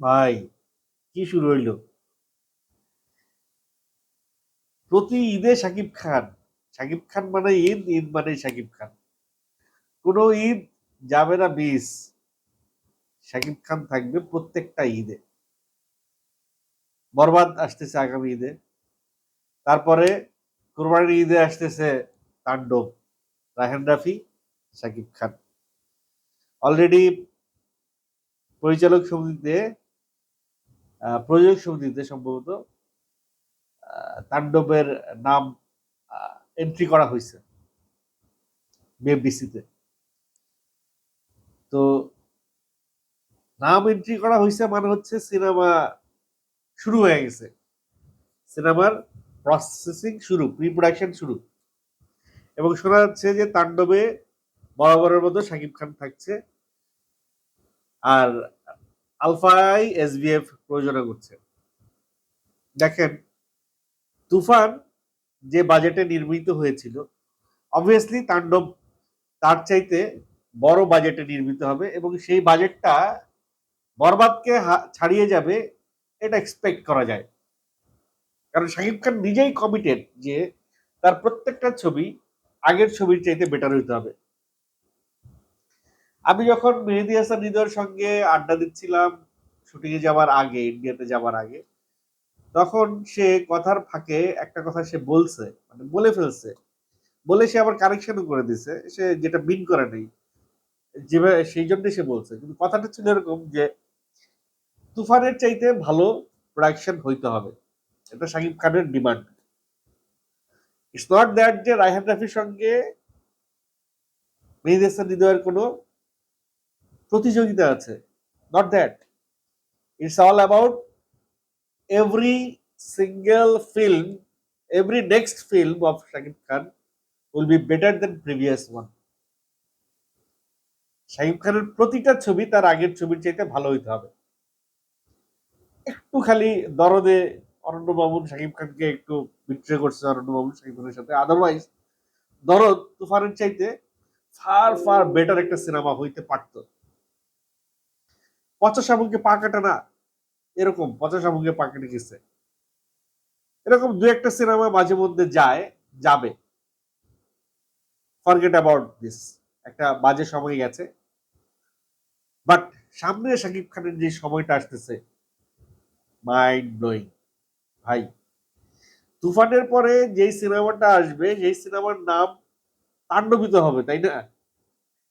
ভাই, কি শুরু হইল? প্রতি ঈদে শাকিব খান। সাকিব খান মানে ঈদ ঈদ মানে শাকিব খান। কোনো ঈদ যাবে না মিস শাকিব খান থাকবে প্রত্যেকটা ঈদে। বরবাদ আসতেছে আগামী ঈদে। তারপরে কোরবানির ঈদে আসতেছে তাণ্ডব। রাহেন রাফি শাকিব খান। অলরেডি পরিচালক সমিতিতে প্রযোজক সমিতিতে সম্ভবত তাণ্ডবের নাম এন্ট্রি করা হয়েছে বিএফডিসিতে তো। নাম এন্ট্রি করা হয়েছে মানে হচ্ছে সিনেমা শুরু হয়ে গেছে। সিনেমার প্রসেসিং শুরু প্রি প্রোডাকশন শুরু। এবং শোনা যাচ্ছে যে তাণ্ডবে বরাবরের মতো শাকিব খান থাকছে। আর আলফাই এসবিএফ প্রযোজনা করছে। দেখেন, তুফান যে বাজেটে নির্মিত হয়েছিল অবভিয়াসলি তাণ্ডব তার চাইতে বড় বাজেটে নির্মিত হবে এবং সেই বাজেটটা বরবাদকে ছাড়িয়ে যাবে এটা এক্সপেক্ট করা যায়। কারণ শাকিব খান নিজেই কমিটেড যে তার প্রত্যেকটা ছবি আগের ছবির চাইতে বেটার হইতে হবে। আমি যখন মেহেদি হাসান হৃদয়ের সঙ্গে আড্ডা দিচ্ছিলাম শুটিং এ যাওয়ার আগে ইন্ডিয়াতে যাওয়ার আগে, তখন সে কথার ফাঁকে একটা কথা সে বলছে মানে বলে ফেলছে। বলে সে আবার কারেকশনও করে দিছে, সে যেটা মিন করে নেই, যেভাবে, সেই জন্য সে বলছে। কিন্তু কথাটা ছিল এরকম যে, তুফানের চাইতে ভালো প্রোডাকশন হইতে হবে। এটা শাকিব খানের ডিমান্ড ইটস নট দ্যাট যে রায়হান রাফির সঙ্গে মেহেদি হাসান হৃদয়ের কোনো প্রতিযোগিতা আছে। Not that it's all about every single film every next film of Shakib Khan will be better than previous one Shakib খানের প্রতিটা ছবি তার আগের ছবির চাইতে ভালো হইতে হবে। একটু খালি দরদে অরণ্য মামুন শাকিব খানকে একটু বিট্রে করছে অরণ্য মামুন শাকিব খানের সাথে। আদারওয়াইজ দরদ তুফানের চাইতে ফার ফার বেটার একটা সিনেমা হইতে পারত। পচা শামুককে পা কাটে না? এরকম পচা শামুককে পা কেটে গেছে? এরকম দু একটা সিনেমা মাঝে মধ্যে যায়, যাবে। ফরগেট অ্যাবাউট দিস একটা বাজে সময় গেছে। বাট সামনে শাকিব খানের যে সময়টা আসতেছে মাইন্ড ব্লোয়িং ভাই, তুফানের পরে যেই সিনেমাটা আসবে সেই সিনেমার নাম তাণ্ডবিত হবে, তাই না?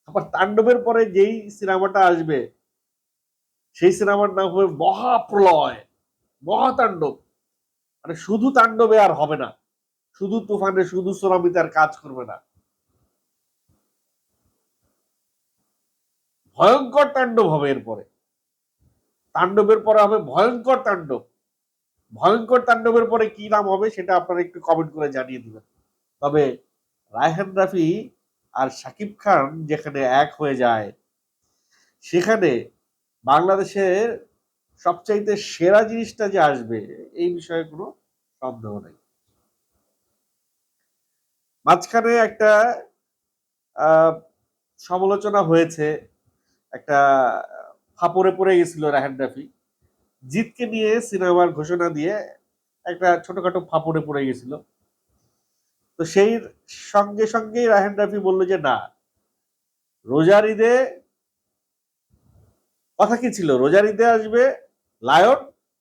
আবার তাণ্ডবের পরে যেই সিনেমাটা আসবে সেই সিনেমার নাম হবে মহাপ্রলয়, মহাতাণ্ডব। মানে শুধু তাণ্ডবে আর হবে না, শুধু তুফানে, শুধু সুনামিতে আর কাজ করবে না। ভয়ঙ্কর তাণ্ডব হবে এরপরে। তাণ্ডবের পরে হবে ভয়ঙ্কর তাণ্ডব। ভয়ঙ্কর তাণ্ডবের পরে কি নাম হবে সেটা আপনারা একটু কমেন্ট করে জানিয়ে দিবেন। তবে রায়হান রাফি আর শাকিব খান যেখানে এক হয়ে যায়, সেখানে বাংলাদেশের সবচাইতে সেরা জিনিসটা যে আসবে, এই বিষয়ে কোনো সন্দেহ নেই। মাঝখানে একটা সমালোচনা হয়েছে, একটা ফাপড়ে পড়ে গেছিল রাহান রাফি। জিতকে নিয়ে সিনেমার ঘোষণা দিয়ে একটা ছোটখাটো ফাপড়ে পড়ে গেছিল। তো সেই সঙ্গে সঙ্গেই রাহেন রাফি বলল যে, না, রোজার ঈদে কথা কি ছিল? রোজার ঈদে আসবে লায়ন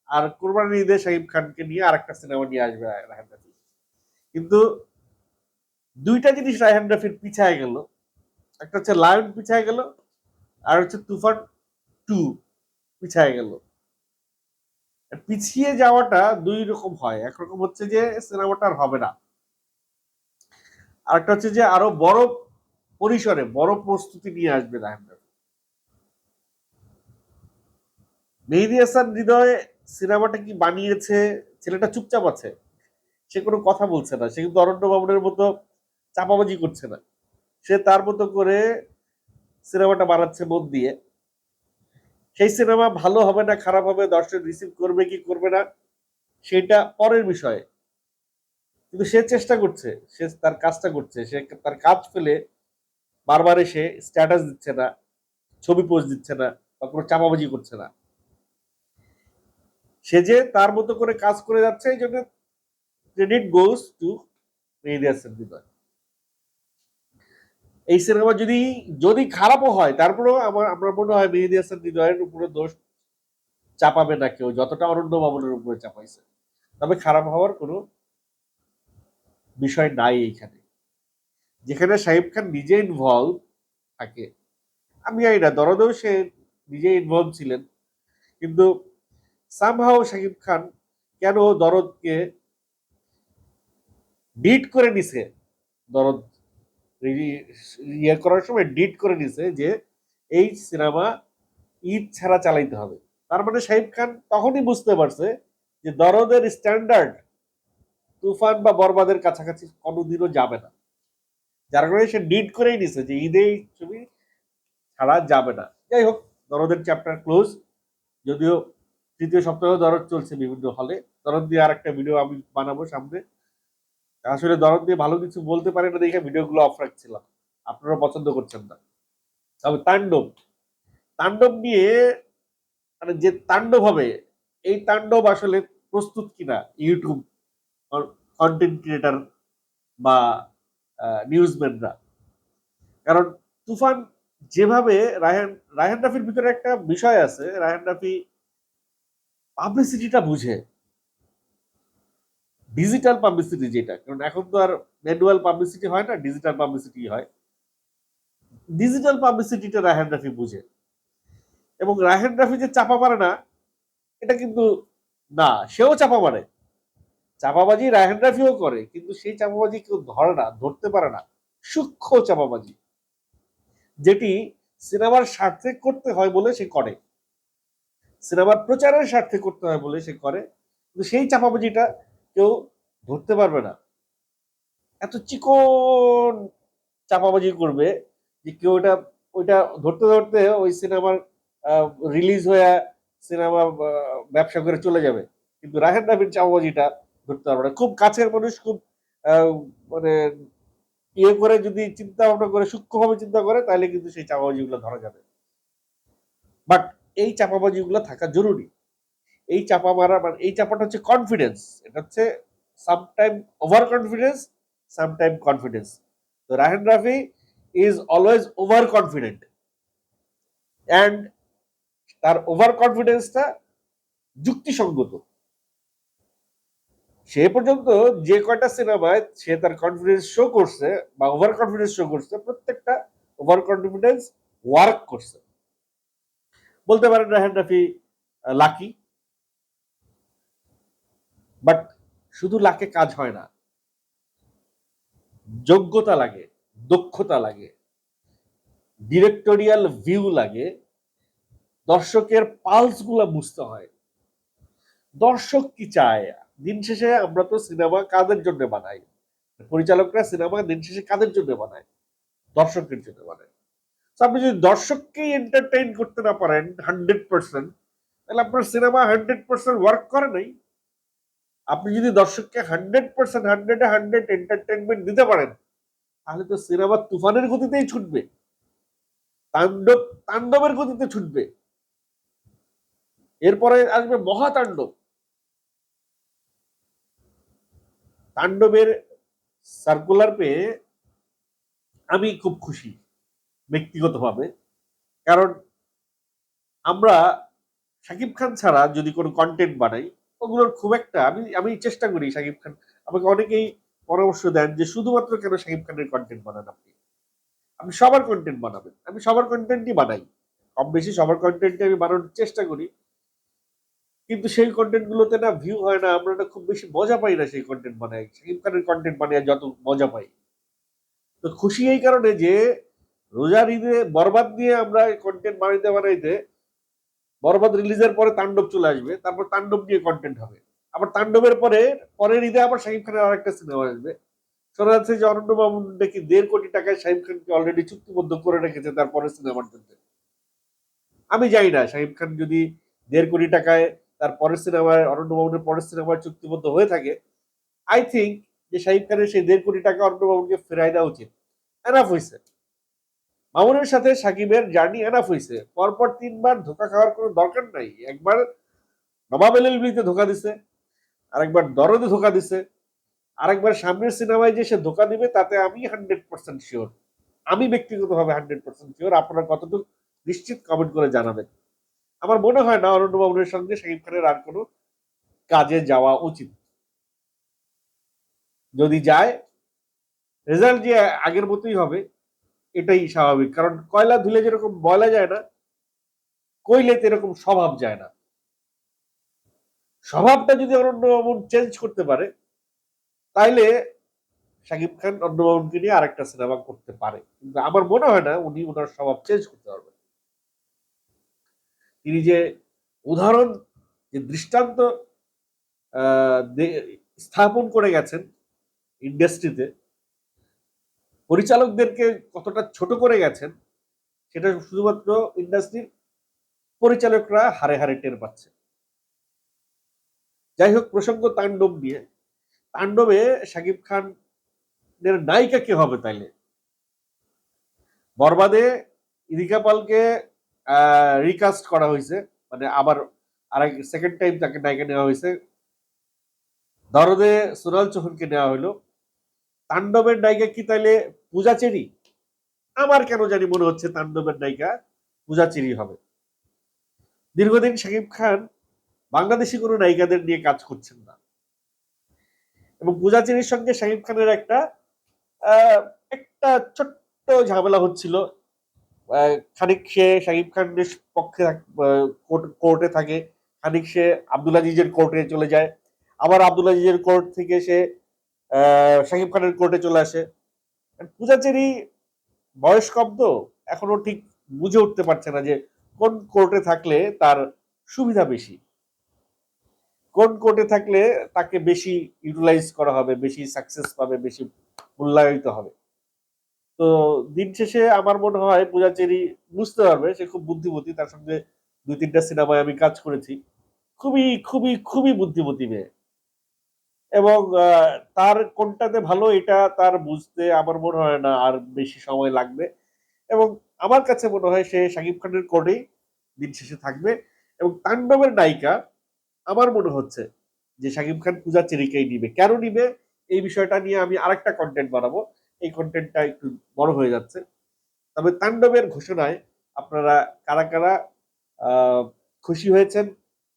আর কোরবানির ঈদে শাহিব খানকে নিয়ে আর একটা সিনেমা নিয়ে আসবে রাহেন রাফি। কিন্তু দুইটা জিনিস রাহেন রাফির পিছায় গেল। একটা হচ্ছে লায়ন পিছায় গেল আর হচ্ছে তুফান টু পিছায় গেল। আর পিছিয়ে যাওয়াটা দুই রকম হয়। একরকম হচ্ছে যে সিনেমাটা আর হবে না। আরেকটা হচ্ছে যে আরও বড় পরিসরে বড় প্রস্তুতি নিয়ে আসবে রাহেন রাফি মেহেদি হাসান হৃদয় সিনেমাটা কি বানিয়েছে? ছেলেটা চুপচাপ আছে। সে কোনো কথা বলছে না। সে কিন্তু অরণ্য বাবুনের মতো চাপাবাজি করছে না। সে তার মতো করে সিনেমাটা বানাচ্ছে মন দিয়ে। সেই সিনেমা ভালো হবে না, খারাপ হবে, দর্শক রিসিভ করবে কি করবে না, সেটা পরের বিষয়। কিন্তু সে চেষ্টা করছে, সে তার কাজটা করছে, সে তার কাজ ফেলে বারবার এসে স্ট্যাটাস দিচ্ছে না, ছবি পোস্ট দিচ্ছে না, বা কোনো চাপাবাজি করছে না। সে যে তার মতো করে কাজ করে যাচ্ছে, এই জন্য credit goes to Mehedi Hasan Hridoy এই সিনেমা যদি যদি খারাপও হয়, তারপরেও আমার আমার মনে হয় মেহেদি হাসান হৃদয়ের উপরে দোষ চাপাবে না কেউ, যতটা অরণ্য মামুনের উপরে চাপাইছে। তবে খারাপ হওয়ার কোনো বিষয় নাই এইখানে। যেখানে শাহিব খান নিজে ইনভলভ থাকে। আমি জানি না, দরদেও সে নিজে ইনভলভ ছিলেন। কিন্তু সামহাও শাকিব খান কেন দরদকে ডিট করে নিছে? দরদ ইয়ে করার সময় ডিট করে নিছে যে এই সিনেমা ঈদ ছাড়া চালাইতে হবে। তার মানে শাহিব খান তখনই বুঝতে পারছে যে দরদের স্ট্যান্ডার্ড তুফান বা বরবাদের কাছাকাছি কোনোদিনও যাবে না। যার কারণে সে ডিট করেই নিছে যে ঈদে এই ছবি ছাড়া যাবে না। যাই হোক, দরদের চ্যাপ্টার ক্লোজ যদিও তৃতীয় সপ্তাহে দরদ চলছে বিভিন্ন হলে দরদ দিয়ে আর একটা ভিডিও আমি বানাবো সামনে। আসলে দরদ দিয়ে ভালো কিছু বলতে পারে না দেখে ভিডিওগুলো অফ রাখছিলাম। আপনারা পছন্দ করছেন না। তবে তাণ্ডব তাণ্ডব নিয়ে মানে যে তাণ্ডব হবে, এই তাণ্ডব আসলে প্রস্তুত কিনা ইউটিউব কন্টেন্ট ক্রিয়েটার বা নিউজম্যানরা কারণ তুফান যেভাবে রায়হান রায়হান রাফির ভিতরে একটা বিষয় আছে, রায়হান রাফি পাবলিসিটিটা বুঝে। ডিজিটাল পাবলিসিটি যেটা, কারণ এখন তো আর ম্যানুয়াল পাবলিসিটি হয় না ডিজিটাল পাবলিসিটি হয়। ডিজিটাল পাবলিসিটিটা রায়হান রাফি বুঝে। এবং রায়হান রাফি যে চাপা মারে না, এটা কিন্তু না, সেও চাপা মারে। চাপাবাজি রায়হান রাফিও করে, কিন্তু সেই চাপাবাজি কেউ ধরে না, ধরতে পারে না। সূক্ষ্ম চাপাবাজি। যেটি সিনেমার স্বার্থে করতে হয় বলে সে করে। সিনেমার প্রচারের স্বার্থে করতে হয় বলে সে করে, কিন্তু সেই চাপাবাজিটা কেউ ধরতে পারবে না। এত চিকন চাপাবাজি করবে যে কেউ ওটা ওইটা ধরতে ধরতে ওই সিনেমার রিলিজ হয়ে সিনেমা ব্যবসা করে চলে যাবে। কিন্তু রাহেন রাফির চাপাবাজিটা ধরতে পারবে না। খুব কাছের মানুষ, খুব মানে ইয়ে করে যদি চিন্তা ভাবনা করে, সূক্ষ্মভাবে চিন্তা করে, তাহলে কিন্তু সেই চাপাবাজিগুলো ধরা যাবে। বাট এই চাপাবাজিগুলো থাকা জরুরি। এই চাপা মারা মানে এই চাপাটা হচ্ছে কনফিডেন্স এটা হচ্ছে sometime over confidence sometime confidence তো Raihan Rafi is always over confident and তার ওভার কনফিডেন্সটা যুক্তিসঙ্গত। সে পর্যন্ত যে কয়টা সিনেমায় সে তার কনফিডেন্স শো করছে বা ওভার কনফিডেন্স শো করছে, প্রত্যেকটা ওভার কনফিডেন্স ওয়ার্ক করছে। বলতে পারেন রাহেন রাফি লাকি। বাট শুধু লাকে কাজ হয় না, যোগ্যতা লাগে, দক্ষতা লাগে ডিরেক্টোরিয়াল ভিউ লাগে, দর্শকের পালসগুলা বুঝতে হয়। দর্শক কি চায়? দিন শেষে আমরা তো সিনেমা কাদের জন্য বানাই? পরিচালকরা সিনেমা দিন শেষে কাদের জন্য বানায়? দর্শকের জন্য বানায়। আপনি যদি দর্শককেই এন্টারটেইন করতে না পারেন হান্ড্রেড পার্সেন্ট তাহলে আপনার সিনেমা হান্ড্রেড পার্সেন্ট ওয়ার্ক করে নাই। আপনি যদি দর্শককে হান্ড্রেড পার্সেন্ট হান্ড্রেডে হান্ড্রেড এন্টারটেনমেন্ট দিতে পারেন, তাহলে তো সিনেমা তুফানের গতিতেই ছুটবে। তাণ্ডব, তাণ্ডবের গতিতে ছুটবে। এরপরে আসবে মহাতাণ্ডব। তাণ্ডবের সার্কুলার পেয়ে আমি খুব খুশি। ব্যক্তিগতভাবে। কারণ আমরা শাকিব খান ছাড়া যদি কোনো কন্টেন্ট বানাই, ওগুলোর খুব একটা আমি আমি চেষ্টা করি শাকিব খান। আমাকে অনেকেই পরামর্শ দেন যে শুধুমাত্র কেন শাকিব খানের কন্টেন্ট বানান আপনি। আপনি সবার কন্টেন্ট বানাবেন। আমি সবার কন্টেন্টই বানাই। কম বেশি সবার কন্টেন্টে আমি বানানোর চেষ্টা করি। কিন্তু সেই কন্টেন্টগুলোতে না ভিউ হয় না। আমরা খুব বেশি মজা পাই না সেই কন্টেন্ট বানাই শাকিব খানের কন্টেন্ট বানিয়ে যত মজা পাই। তো খুশি এই কারণে যে রোজার ঈদে বরবাদ দিয়ে আমরা কন্টেন্ট বানাইতে বানাইতে বরবাদ রিলিজের পরে তাণ্ডব চলে আসবে, তারপর তাণ্ডব নিয়ে কন্টেন্ট হবে। আবার তাণ্ডবের পরে, পরের ঈদে আবার শাহিব খানের আরেকটা সিনেমা আসবে। শোনা যাচ্ছে যে অরণ্য মামুন নাকি দেড় কোটি টাকায় শাহিব খানকে অলরেডি চুক্তিবদ্ধ করে রেখেছে তার পরের সিনেমার জন্য আমি জানি না শাহিব খান যদি দেড় কোটি টাকায় তার পরের সিনেমায় অরণ্য বাবুনের পরের সিনেমায় চুক্তিবদ্ধ হয়ে থাকে আই থিঙ্ক যে শাহিব খানের সেই দেড় কোটি টাকা অরণ্য মামুনকে ফেরাই দেওয়া উচিত। এনাফ হয়েছে মামুনের সাথে সাকিবের জার্নি এনাফ হয়েছে পরপর তিনবার ধোকা খাওয়ার কোনো দরকার নাই। একবার নবাব এলএলবিতে ধোকা দিছে, আরেকবার দরদে ধোকা দিছে, আরেকবার সামনের সিনেমায় যে সে ধোকা দিবে, তাতে আমি হান্ড্রেড পার্সেন্ট শিওর। আমি ব্যক্তিগতভাবে হান্ড্রেড পার্সেন্ট শিওর। আপনারা কতটুকু নিশ্চিত কমেন্ট করে জানাবেন। আমার মনে হয় না অরণ্য বাবুরের সঙ্গে শাকিব খানের আর কোনো কাজে যাওয়া উচিত। যদি যায়, রেজাল্ট যে আগের মতোই হবে এটাই স্বাভাবিক। কারণ কয়লা ধুলে যেরকম বলা যায় না কইলেতে এরকম স্বভাব যায় না। স্বভাবটা যদি অরণ্য বাবুন চেঞ্জ করতে পারে, তাইলে শাকিব খান অন্যবাবুকে নিয়ে আরেকটা সিনেমা করতে পারে। কিন্তু আমার মনে হয় না উনি ওনার স্বভাব চেঞ্জ করতে পারবেন। তিনি যে উদাহরণ, যে দৃষ্টান্ত স্থাপন করে গেছেন ইন্ডাস্ট্রিতে পরিচালকদেরকে কতটা ছোট করে গেছেন, সেটা শুধুমাত্র ইন্ডাস্ট্রির পরিচালকরা হারে হারে টের পাচ্ছে। যাই হোক, প্রসঙ্গ তাণ্ডব নিয়ে। তাণ্ডবে শাকিব খানের নায়িকা কে হবে তাইলে? বরবাদে ইদিকা পালকে রিকাস্ট করা হয়েছে মানে আবার আরেক সেকেন্ড টাইম তাকে নায়িকা নেওয়া হয়েছে। দরদে সোনাল চৌহানকে নেওয়া হলো। তাণ্ডবের নায়িকা কি তাইলে পূজা চেরি? আমার কেন জানি মনে হচ্ছে তাণ্ডবের নায়িকা পূজা চেরি হবে। দীর্ঘদিন শাকিব খান বাংলাদেশি কোনো নায়িকাদের নিয়ে কাজ করছেন না। এবং পূজা চেরির সঙ্গে শাকিব খানের একটা একটা ছোট্ট ঝামেলা হচ্ছিল। খানিক সে শাকিব খানের পক্ষে কোর্ট- থাকে, খানিক সে আব্দুল কোর্টে চলে যায়। আবার আব্দুল কোর্ট থেকে সে শাকিব খানের কোর্টে চলে আসে। পূজা চেরি বয়স কম তো, এখনও ঠিক বুঝে উঠতে পারছে না যে কোন কোর্টে থাকলে তার সুবিধা বেশি। কোন কোর্টে থাকলে তাকে বেশি ইউটিলাইজ করা হবে, বেশি সাকসেস পাবে, বেশি মূল্যায়িত হবে। তো দিন শেষে আমার মনে হয় পূজা চেরি বুঝতে পারবে, সে খুব বুদ্ধিমতী, তার সঙ্গে দুই তিনটা সিনেমায় আমি কাজ করেছি। খুবই খুবই খুবই বুদ্ধিমতী মেয়ে। এবং তার কোনটাতে ভালো এটা তার বুঝতে আমার মনে হয় না আর বেশি সময় লাগবে। এবং আমার কাছে মনে হয় সে শাকিব খানের কোডেই দিন শেষে থাকবে। এবং তাণ্ডবের নায়িকা আমার মনে হচ্ছে যে শাকিব খান পূজা চেরিকেই নিবে। কেন নিবে? এই বিষয়টা নিয়ে আমি আরেকটা কন্টেন্ট বানাবো। এই কন্টেন্টটা একটু বড় হয়ে যাচ্ছে। তবে তাণ্ডবের ঘোষণায় আপনারা কারা কারা খুশি হয়েছেন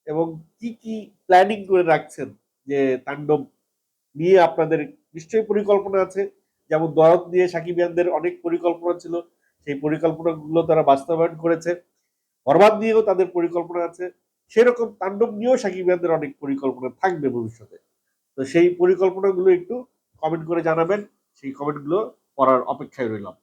এবং কি কি প্ল্যানিং করে রাখছেন যে তাণ্ডব নিয়ে আপনাদের নিশ্চয়ই পরিকল্পনা আছে। যেমন দরদ নিয়ে সাকিবিয়ানদের অনেক পরিকল্পনা ছিল। সেই পরিকল্পনাগুলো তারা বাস্তবায়ন করেছে। বরবাদ নিয়েও তাদের পরিকল্পনা আছে। সেরকম তাণ্ডব নিয়েও সাকিবিয়ানদের অনেক পরিকল্পনা থাকবে ভবিষ্যতে। তো সেই পরিকল্পনাগুলো একটু কমেন্ট করে জানাবেন। সেই কমেন্টগুলো পড়ার অপেক্ষায় রইলাম।